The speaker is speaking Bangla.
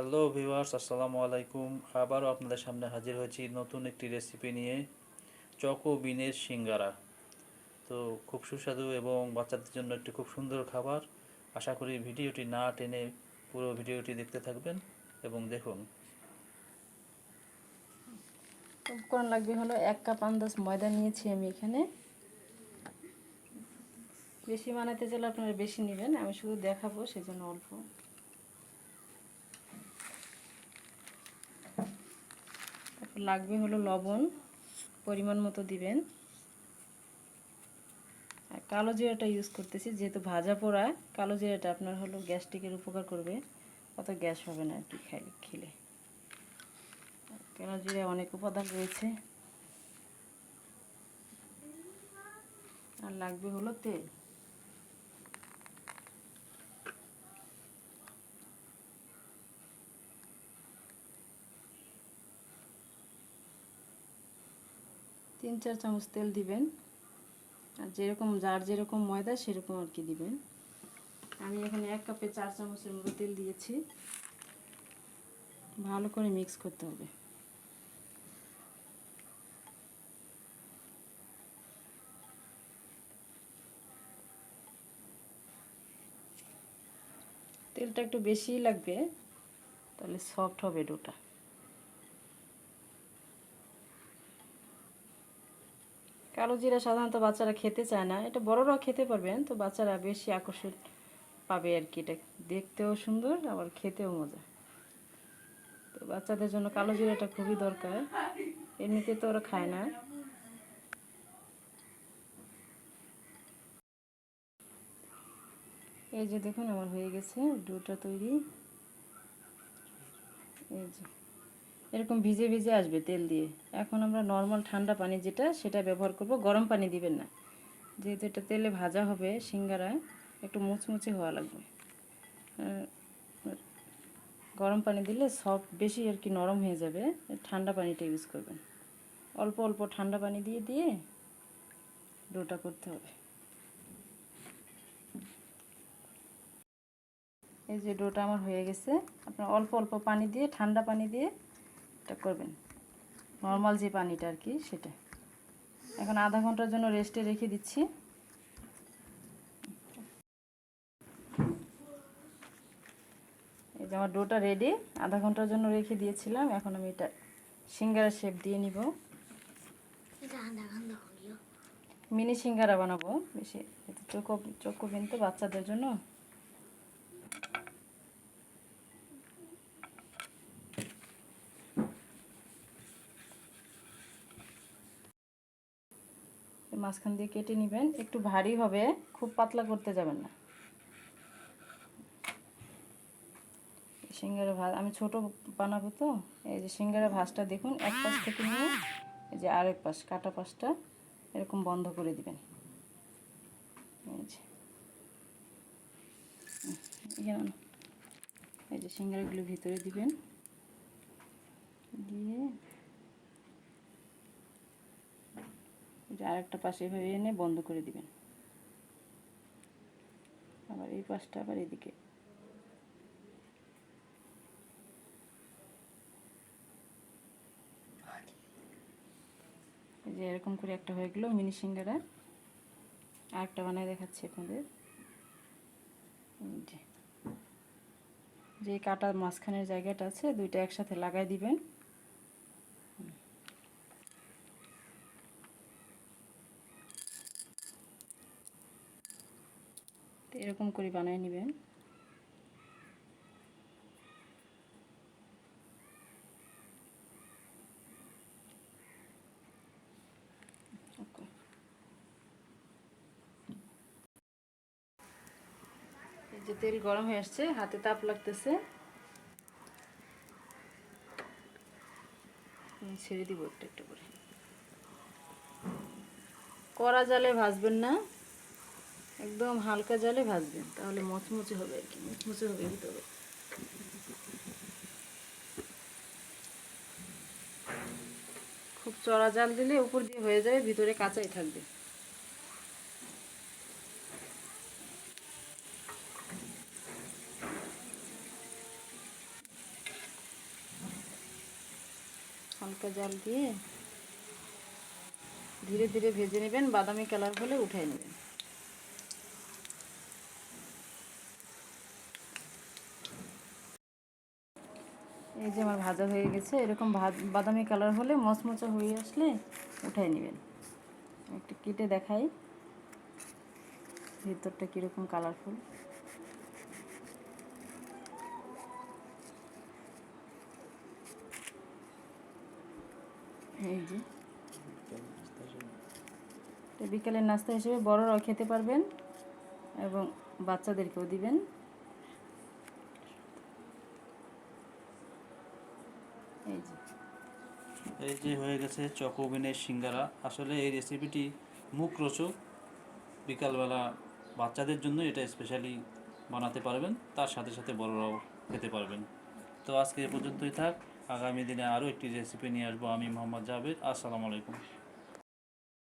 হ্যালো ভিউয়ার্স, আসসালামু আলাইকুম। আবারও আপনাদের সামনে হাজির হয়েছি নতুন একটি রেসিপি নিয়ে, চকো বিনের সিঙ্গারা। তো খুব সুস্বাদু এবং বাচ্চাদের জন্য একটি খুব সুন্দর খাবার। আশা করি ভিডিওটি না টেনে পুরো ভিডিওটি দেখতে থাকবেন এবং দেখুন। উপকরণ লাগবে হলো এক কাপ আন্দাজ ময়দা নিয়েছি আমি এখানে। বেশি বানাতে চাইলে আপনারা বেশি নেবেন, আমি শুধু দেখাবো, সেজন্য অল্প। লাগবে হলো লবণ, পরিমাণ মতো দিবেন। আর কালো জিরাটা ইউজ করতেছি, যেহেতু ভাজা পোড়া, কালো জিরাটা আপনার হলো গ্যাস্ট্রিকের উপকার করবে, অত গ্যাস হবে না আর কি খাইলে খেলে কালো জিরে অনেক উপাদান রয়েছে। আর লাগবে হলো তেল। তিন চার চামচ তেল দিবেন। আর যেরকম, যার যেরকম ময়দা, সেরকম আর কি দিবেন। আমি এখানে এক কাপে চার চামচের মতো তেল দিয়েছি। ভালো করে মিক্স করতে হবে। তেলটা একটু বেশিই লাগবে, তাহলে সফট হবে ডোটা। কালো জিরা সাধারণত বাচ্চারা খেতে চায় না, এটা বড়রাও খেতে পারবেন, তো বাচ্চারা বেশি আকর্ষণ পাবে আর কি। এটা দেখতেও সুন্দর, আবার খেতেও মজা। তো বাচ্চাদের জন্য কালো জিরাটা খুবই দরকার। এমনিতে তো ওরা খায় না। এই যে দেখুন, আমার হয়ে গেছে, ডোটা তৈরি। এই যে। এরকম ভিজে ভিজে আসবে তেল দিয়ে। এখন আমরা নর্মাল ঠান্ডা পানি যেটা, সেটা ব্যবহার করব। গরম পানি দিবেন না। যেহেতু এটা তেলে ভাজা হবে সিঙ্গারা একটু মুচমুচে হওয়া লাগবে। গরম পানি দিলে সব বেশি আর কি নরম হয়ে যাবে। ঠান্ডা পানিটা ইউজ করবেন। অল্প অল্প ঠান্ডা পানি দিয়ে দিয়ে ডোটা করতে হবে। এই যে ডোটা আমার হয়ে গেছে। আপনার অল্প অল্প পানি দিয়ে, ঠান্ডা পানি দিয়ে এটা করবেন। নর্মাল যে পানিটা আর কি সেটা। এখন আধা ঘণ্টার জন্য রেস্টে রেখে দিচ্ছি। এই যে আমার ডোটা রেডি আধা ঘণ্টার জন্য রেখে দিয়েছিলাম। এখন আমি এটা সিঙ্গারা শেপ দিয়ে নিব। মিনি সিঙ্গারা বানাবো। বেশি চোখো চোখো বিনতে বাচ্চাদের জন্য। মাঝখান দিয়ে কেটে নেবেন। একটু ভারী হবে, খুব পাতলা করতে যাবেন না। সিঙ্গারা ভাজ, আমি ছোট বানাবো তো, এই যে সিঙ্গারা ভাজটা দেখুন, এক পাশ থেকে নিয়ে এই যে আরেক পাশ, কাটা পাশটা এরকম বন্ধ করে দিবেন। এই যে। এই যে সিঙ্গারাগুলো ভিতরে দিবেন। দিয়ে যে আরেকটা পাশে এভাবে এনে বন্ধ করে দিবেন। আবার এই পাশটা আবার এদিকে। যে এরকম করে একটা হয়ে গেল মিনি সিঙ্গারা। আরেকটা বানায় দেখাচ্ছি আপনাদের। যে। কাটা মাঝখানের জায়গাটা আছে, দুইটা একসাথে লাগাই দিবেন। এরকম করে বানিয়ে নেবেন। যে তেল গরম হয়ে আসছে, হাতে তাপ লাগতেছে। ছেড়ে দিব একটু একটু করে। কড়া জালে ভাজবেন না। একদম হালকা জলে ভাজবেন, তাহলে মচমচে হবে আর কি, মচমচে হবে ভিতরে। খুব চড়া জাল দিলে উপর দিয়ে হয়ে যাবে, ভিতরে কাঁচাই থাকবে। হালকা জাল দিয়ে ধীরে ধীরে ভেজে নেবেন, বাদামি কালার হলে উঠাই নেবেন। এই যে আমার ভাজা হয়ে গেছে, এরকম বাদামি কালার হলে মচমচা হয়ে আসলে উঠাই নেবেন। একটু কেটে দেখাই, ভিতরটা কীরকম কালারফুল এই যে। বিকালের নাস্তা হিসেবে বড়রাও খেতে পারবেন এবং বাচ্চাদেরকেও দিবেন। এই যে হয়ে গেছে চকোবিনের সিঙ্গারা। আসলে এই রেসিপিটি মুখরোচক বিকালবেলা বাচ্চাদের জন্য এটা স্পেশালি বানাতে পারবেন, তার সাথে সাথে বড়রাও খেতে পারবেন। তো আজকে এ পর্যন্তই থাক, আগামী দিনে আরও একটি রেসিপি নিয়ে আসব আমি, মোহাম্মদ জাভেদ। আসসালামু আলাইকুম।